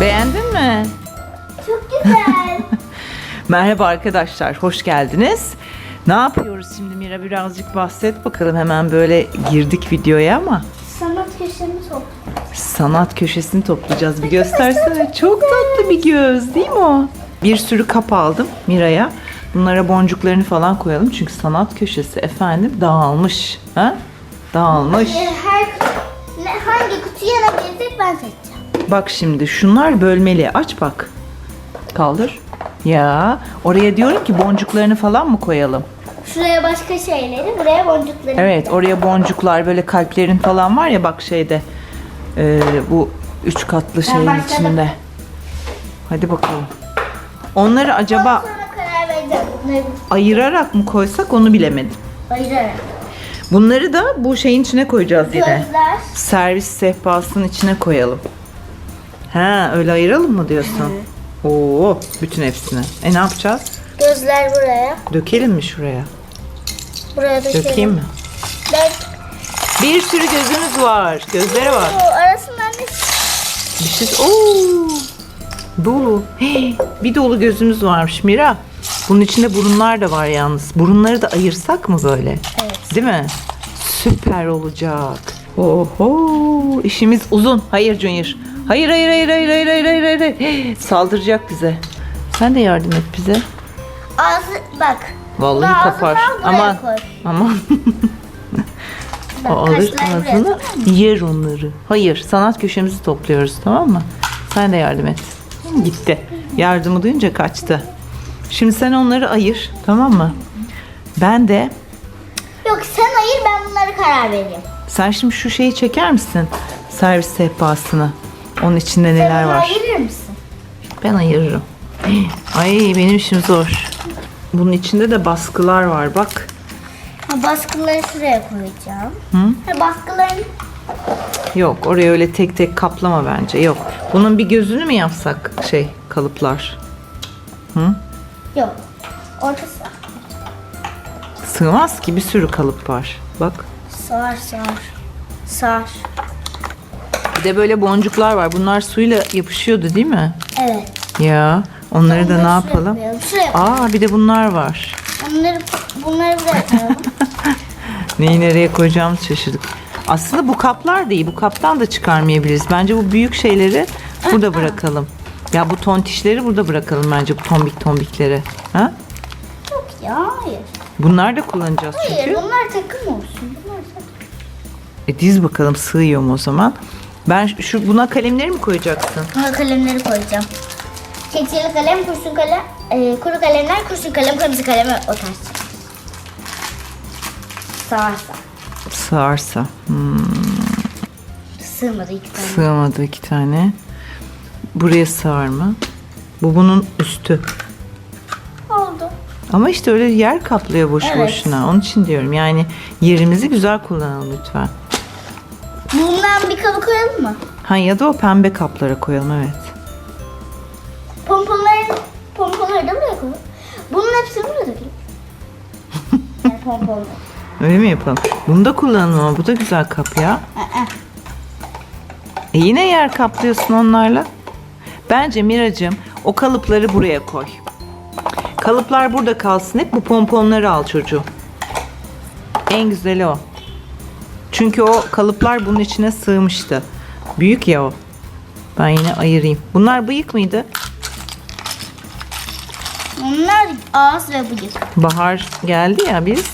Beğendin mi? Çok güzel. Merhaba arkadaşlar, hoş geldiniz. Ne yapıyoruz şimdi Mira birazcık bahset bakalım hemen böyle girdik videoya ama Sanat köşemi top. sanat köşesini toplayacağız bir göstersene. Çok tatlı bir göz değil mi o? Bir sürü kap aldım Mira'ya. Bunlara boncuklarını falan koyalım çünkü sanat köşesi efendim dağılmış. Ha? Dağılmış. Ee, her hangi kutuya ne gelecek ben seçeceğim. Bak şimdi şunlar bölmeli. Aç bak. Kaldır. Ya oraya diyorum ki boncuklarını falan mı koyalım? Şuraya başka şeyleri, buraya boncukları. Evet oraya boncuklar böyle kalplerin falan var ya bak şeyde. Ee, bu üç katlı şeyin başladım. içinde. Hadi bakalım. Onları acaba Sonra karar vereceğim. Bunları ayırarak mı koysak onu bilemedim. ayırarak. Bunları da bu şeyin içine koyacağız yine. Gözler. Servis sehpasının içine koyalım. Ha öyle ayıralım mı diyorsun? Oo bütün hepsini. E ne yapacağız? Gözler buraya. Dökelim mi şuraya? Buraya da Dökeyim mi? Ben Bir sürü gözümüz var. Gözleri var. bu arasından ne? Bir şey... Oo! Dolu. Hey, bir dolu gözümüz varmış Mira. Bunun içinde burunlar da var yalnız. Burunları da ayırsak mı böyle? Evet. Değil mi? Süper olacak. Oho! İşimiz uzun. Hayır Junior. Hayır hayır hayır hayır hayır hayır hayır hayır. Saldıracak bize. Sen de yardım et bize. Ağzı bak. Vallahi Bunu kapar. buraya Aman. koy. Aman. Bak, O alır buraya ağzını yer onları. Hayır sanat köşemizi topluyoruz tamam mı? Sen de yardım et. Gitti. Yardımı duyunca kaçtı. Şimdi sen onları ayır tamam mı? Ben de Yok sen ayır ben bunları karar vereyim. sen şimdi şu şeyi çeker misin? Servis sehpasını. Onun içinde neler Sen var? ayırır mısın? Ben ayırırım. Ay benim işim zor. Bunun içinde de baskılar var bak. Ha, baskıları şuraya koyacağım. Hı? Ha, baskıların Yok oraya öyle tek tek kaplama bence. Yok. Bunun bir gözünü mü yapsak şey kalıplar? yok. Ortası. Sığmaz ki bir sürü kalıp var. Bak. Sar sar. Sar. De böyle boncuklar var. Bunlar suyla yapışıyordu değil mi? Evet. Ya onları da ne yapalım? Şuraya. Aa bir de bunlar var. Bunları, bunları buraya koyalım. Neyi nereye koyacağımızı şaşırdık. Aslında bu kaplar değil. Bu kaptan da çıkarmayabiliriz. Bence bu büyük şeyleri burada bırakalım. Ya bu tontişleri burada bırakalım bence bu tombik tombikleri. Ha? yok ya hayır. Bunlar da kullanacağız Hayır çünkü. bunlar takım olsun. Bunlar takım. E diz bakalım sığıyor mu o zaman? Ben şu buna kalemleri mi koyacaksın? Buna kalemleri koyacağım. Keçeli kalem, kurşun kalem, e, kuru kalemler, kurşun kalem, kırmızı kalem o tarz. Sağarsa. Sığarsa. Hmm, Sığmadı iki tane. sığmadı iki tane. Buraya sığar mı? Bu bunun üstü. Oldu. Ama işte öyle yer kaplıyor boş Evet. boşuna. Onun için diyorum yani yerimizi güzel kullanalım lütfen. Bundan bir kabı koyalım mı? Ha ya da o pembe kaplara koyalım evet. Pomponları, pomponları da buraya koyalım. Bunun hepsini buraya dökelim. yani pomponları. Öyle mi yapalım? Bunu da kullanalım ama bu da güzel kap ya. Aa, E yine yer kaplıyorsun onlarla. Bence Miracığım o kalıpları buraya koy. Kalıplar burada kalsın. Hep bu pomponları al çocuğum. En güzeli o. Çünkü o kalıplar bunun içine sığmıştı. Büyük ya o. Ben yine ayırayım. Bunlar bıyık mıydı? Bunlar ağız ve bıyık. Bahar geldi ya biz.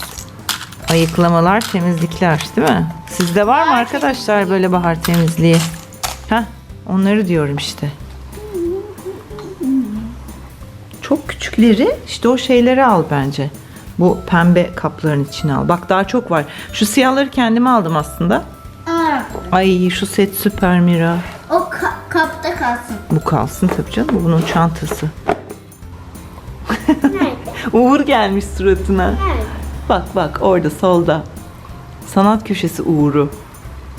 Ayıklamalar, temizlikler değil mi? Sizde var mı arkadaşlar böyle bahar temizliği? Heh, onları diyorum işte. Çok küçükleri işte o şeyleri al bence. Bu pembe kapların içine al. Bak daha çok var. Şu siyahları kendime aldım aslında. Aa, Ay şu set süper Mira. o ka- kapta kalsın. Bu kalsın tabii canım. Bu bunun çantası. Nerede? Uğur gelmiş suratına. Nerede? Bak bak orada solda. Sanat köşesi Uğur'u.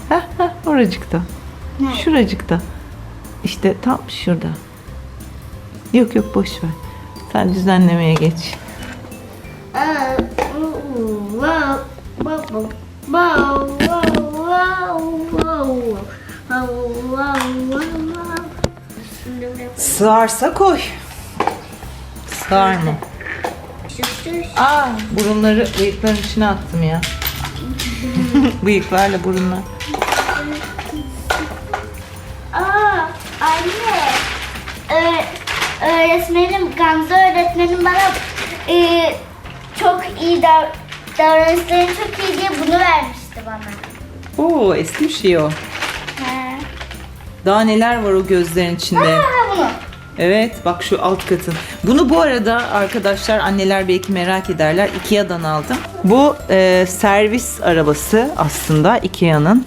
Heh heh oracıkta. Nerede? Şuracıkta. İşte tam şurada. Yok yok boş ver. Sen düzenlemeye geç. wow, wow, wow. Sığarsa koy. Sığar mı? Aa, burunları bıyıkların içine attım ya. Bıyıklarla burunlar. Aa, anne. Ee, öğretmenim, Gamze öğretmenim bana e, çok iyi davranıyor davranışların çok iyi diye bunu vermişti bana. Oo, eski bir şey o. He. Daha neler var o gözlerin içinde. Aa bunu. Evet bak şu alt katın. Bunu bu arada arkadaşlar anneler belki merak ederler. Ikea'dan aldım. Bu e, servis arabası aslında Ikea'nın.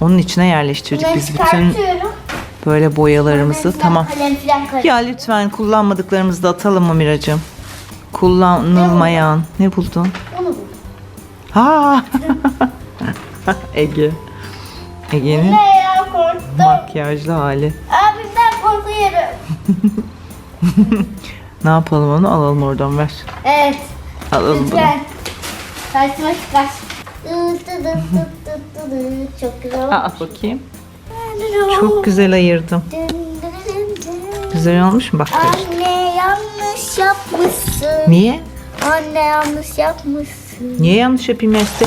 Onun içine yerleştirdik biz bütün böyle boyalarımızı. Tamam. Ya lütfen kullanmadıklarımızı da atalım mı Miracığım? Kullanılmayan. Ne buldun? Onu buldum. Ha. Ege. Ege'nin Ne ya korktum. makyajlı hali. Abimden korkuyorum. Ne yapalım onu alalım oradan ver. Evet. Alalım bunu. Lütfen. Karşıma çıkar. Dı dı dı dı dı dı dı. Çok güzel olmuş. Aa, bakayım. Çok güzel ayırdım. Dın dın dın dın. Güzel olmuş mu bak? Anne yanlış yapmışsın. Niye? Anne yanlış yapmışsın. Niye yanlış yapayım Este?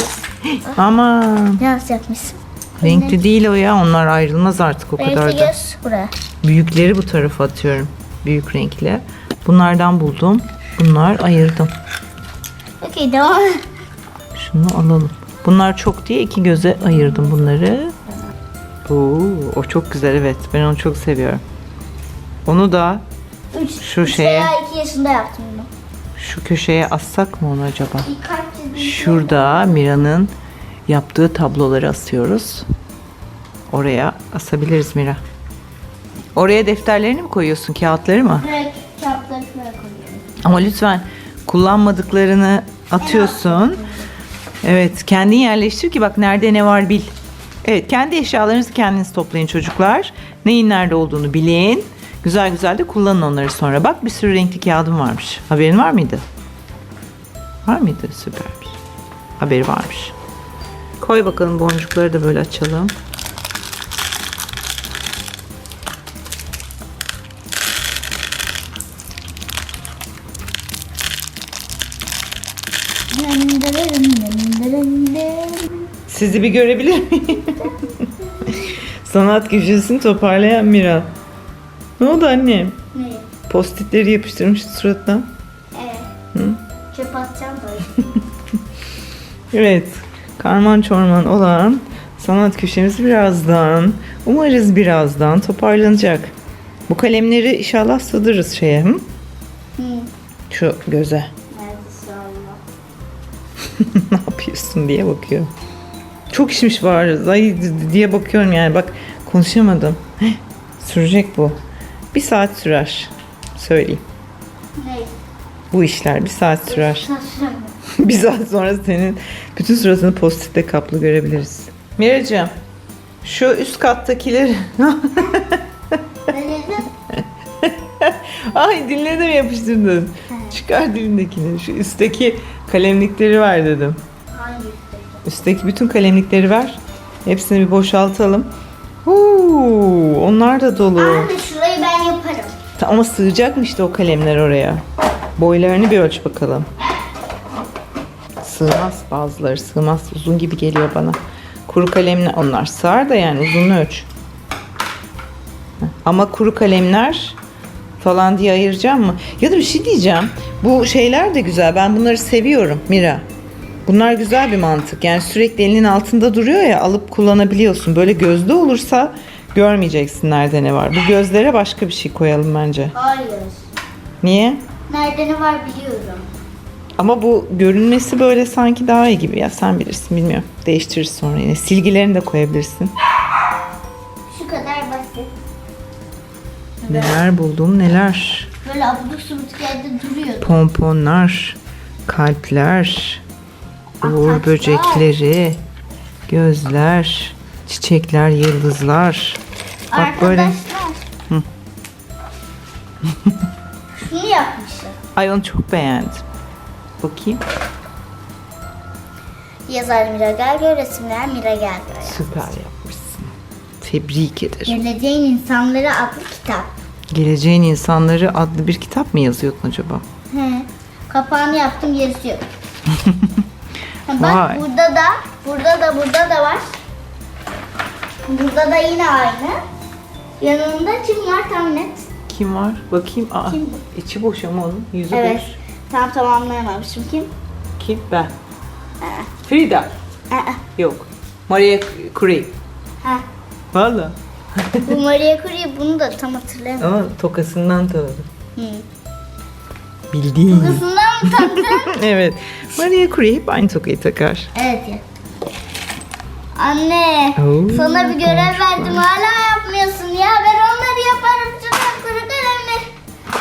Aman Yanlış yapmışsın. renkli değil o ya. Onlar ayrılmaz artık o kadar Renkli da. göz buraya. Büyükleri bu tarafa atıyorum. Büyük renkli. Bunlardan buldum. Bunlar ayırdım. Okey devam. Şunu alalım. Bunlar çok diye iki göze ayırdım bunları. Oo, o çok güzel evet. Ben onu çok seviyorum. Onu da Üç, Şu üç şeye. veya iki yaşında yaptım bunu. şu köşeye assak mı onu acaba? Bir kalp. Şurada Mira'nın yaptığı tabloları asıyoruz. Oraya asabiliriz Mira. Oraya defterlerini mi koyuyorsun, kağıtları mı? Direkt kağıtları şuraya koyuyorum. Ama lütfen kullanmadıklarını atıyorsun. Evet, kendin yerleştir ki bak nerede ne var bil. Evet, kendi eşyalarınızı kendiniz toplayın çocuklar. Neyin nerede olduğunu bilin. Güzel güzel de kullanın onları sonra. Bak bir sürü renkli kağıdım varmış. Haberin var mıydı? Var mıydı? Süpermiş. Haberi varmış. Koy bakalım boncukları da böyle açalım. Sizi bir görebilir miyim? Sanat köşesini toparlayan Mira. Ne oldu annem? Ne? Postitleri yapıştırmış suratına. Evet. Karman çorman olan sanat köşemiz birazdan, umarız birazdan toparlanacak. Bu kalemleri inşallah sığdırırız şeye. Hı? Hı. Şu göze. Ne yapıyorsun diye bakıyor. Çok işmiş var. Ay diye bakıyorum yani. Bak konuşamadım. Heh, sürecek bu. Bir saat sürer. Söyleyeyim. Ne? Bu işler bir saat sürer. Bir saat sonra senin bütün suratını postitle kaplı görebiliriz. Miracığım şu üst kattakileri ay diline de mi yapıştırdın? Çıkar dilindekini. Şu üstteki kalemlikleri ver dedim. Hangi üstteki? Bütün kalemlikleri ver. Hepsini bir boşaltalım. Huu, onlar da dolu. Anne şurayı ben yaparım. Ama sığacak mı işte o kalemler oraya? Boylarını bir ölç bakalım. Sığmaz bazıları sığmaz. Uzun gibi geliyor bana. Kuru kalemler onlar sığar da yani uzunluğu ölç. Ama kuru kalemler falan diye ayıracağım mı? Ya da bir şey diyeceğim. Bu şeyler de güzel. Ben bunları seviyorum Mira. Bunlar güzel bir mantık. Yani sürekli elinin altında duruyor ya alıp kullanabiliyorsun. Böyle gözde olursa görmeyeceksin nerede ne var. Bu gözlere başka bir şey koyalım bence. Hayır. Niye? Nerede ne var biliyorum. Ama bu görünmesi böyle sanki daha iyi gibi ya sen bilirsin bilmiyorum. Değiştiririz sonra yine. Silgilerini de koyabilirsin. Şu kadar basit. Neler buldum neler. Böyle abuduk subuduk yerde duruyordu. Pomponlar, kalpler, uğur böcekleri, gözler, çiçekler, yıldızlar. Bak böyle. Arkadaşlar. Ay onu çok beğendim. Bakayım. Yazar Mira Gelgö, resimler Mira Gelgö. Süper yapmışsın. Tebrik ederim. Geleceğin İnsanları adlı kitap. Geleceğin insanları adlı bir kitap mı yazıyordun acaba? He. Kapağını yaptım yok. Ha, Vay. Bak burada da, burada da, burada da var. Burada da yine aynı. Yanında kim var tahmin et. Kim var? Bakayım. Aa, Kim içi boş ama onun. Yüzü Evet. boş. Tam tamamlayamamışım. Kim? Kim? Ben. Frida. Aa, Yok. Maria Curie. ha. Valla. Bu Maria Curie bunu da tam hatırlayamadım. Ama tokasından tanıdım. Hı. Bildiğin. Kızından mı taktın? evet. Maria Curie hep aynı tokayı takar. evet ya. Anne, Oo, sana bir görev verdim hala yapmıyorsun ya. Ben onları yaparım.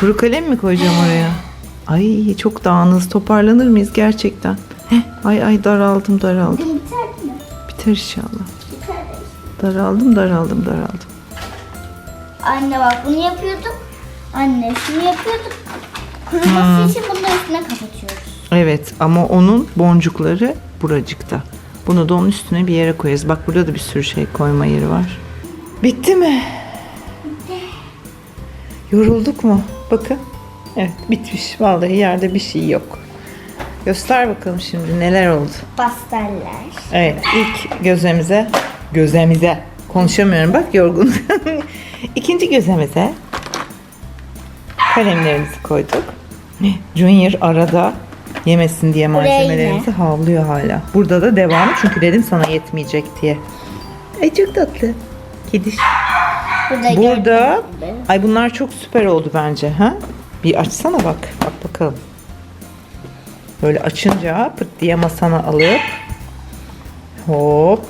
Kuru kalem mi koyacağım oraya? Ay çok dağınız. Toparlanır mıyız gerçekten? Heh, ay ay daraldım daraldım. Biterdi mi? Biter inşallah. Biterdi. Daraldım daraldım daraldım. Anne bak bunu yapıyorduk. Anne şunu yapıyorduk. Kuruması için bunu da üstüne kapatıyoruz. Evet ama onun boncukları buracıkta. Bunu da onun üstüne bir yere koyarız. Bak burada da bir sürü şey koyma yeri var. Bitti mi? Yorulduk mu? Bakın. Evet bitmiş. Vallahi yerde bir şey yok. Göster bakalım şimdi neler oldu. Pasteller. Evet ilk gözemize gözemize konuşamıyorum bak yorgun. İkinci gözemize kalemlerimizi koyduk. Junior arada yemesin diye malzemelerimizi havlıyor hala. Burada da devamı çünkü dedim sana yetmeyecek diye. Ay çok tatlı. Kediş. Burada, ay bunlar çok süper oldu bence ha? Bir açsana bak. Bak bakalım. Böyle açınca pıt diye masana alıp hop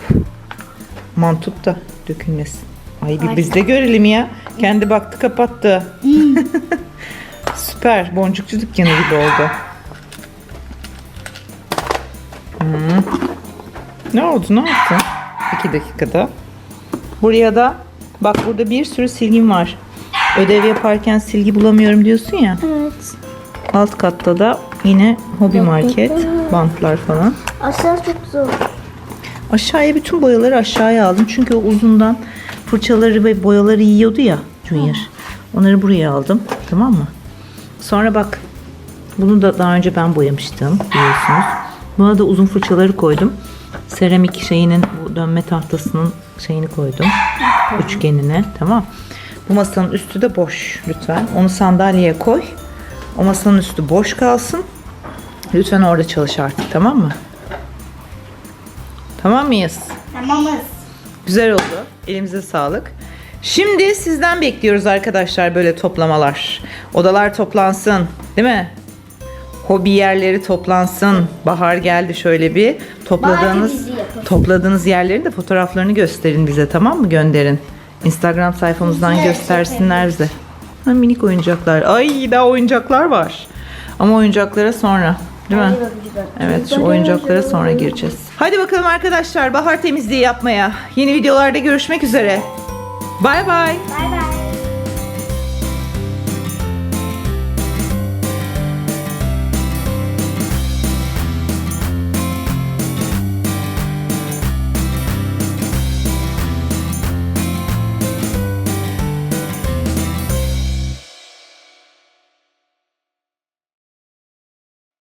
aman tut da dökülmesin. Ay bir biz de görelim ya. Kendi baktı kapattı. Süper. Boncukçu dükkanı gibi oldu. Hmm. Ne oldu? Ne yaptın? İki dakikada. Buraya da bak burada bir sürü silgim var. Ödev yaparken silgi bulamıyorum diyorsun ya. Evet. Alt katta da yine hobi market, bantlar falan. Aşağı çok zor. Aşağıya bütün boyaları aşağıya aldım. Çünkü o uzundan fırçaları ve boyaları yiyordu ya Junior. Onları buraya aldım. Tamam mı? Sonra bak. Bunu da daha önce ben boyamıştım biliyorsunuz. Buna da uzun fırçaları koydum. Seramik şeyinin bu dönme tahtasının şeyini koydum. Üçgenine. Tamam. Bu masanın üstü de boş lütfen. Onu sandalyeye koy. O masanın üstü boş kalsın. Lütfen orada çalış artık tamam mı? Tamam mıyız? Tamamız. Güzel oldu. Elimize sağlık. Şimdi sizden bekliyoruz arkadaşlar böyle toplamalar. Odalar toplansın, değil mi? Hobi yerleri toplansın. Bahar geldi şöyle bir. Topladığınız topladığınız yerlerin de fotoğraflarını gösterin bize tamam mı? Gönderin. Instagram sayfamızdan Güzel, göstersinler bize. Ha, minik oyuncaklar. Ay daha oyuncaklar var. Ama oyuncaklara sonra. Değil mi? Evet şu oyuncaklara sonra gireceğiz. Hadi bakalım arkadaşlar bahar temizliği yapmaya. Yeni videolarda görüşmek üzere. Bay bay. Bay bay.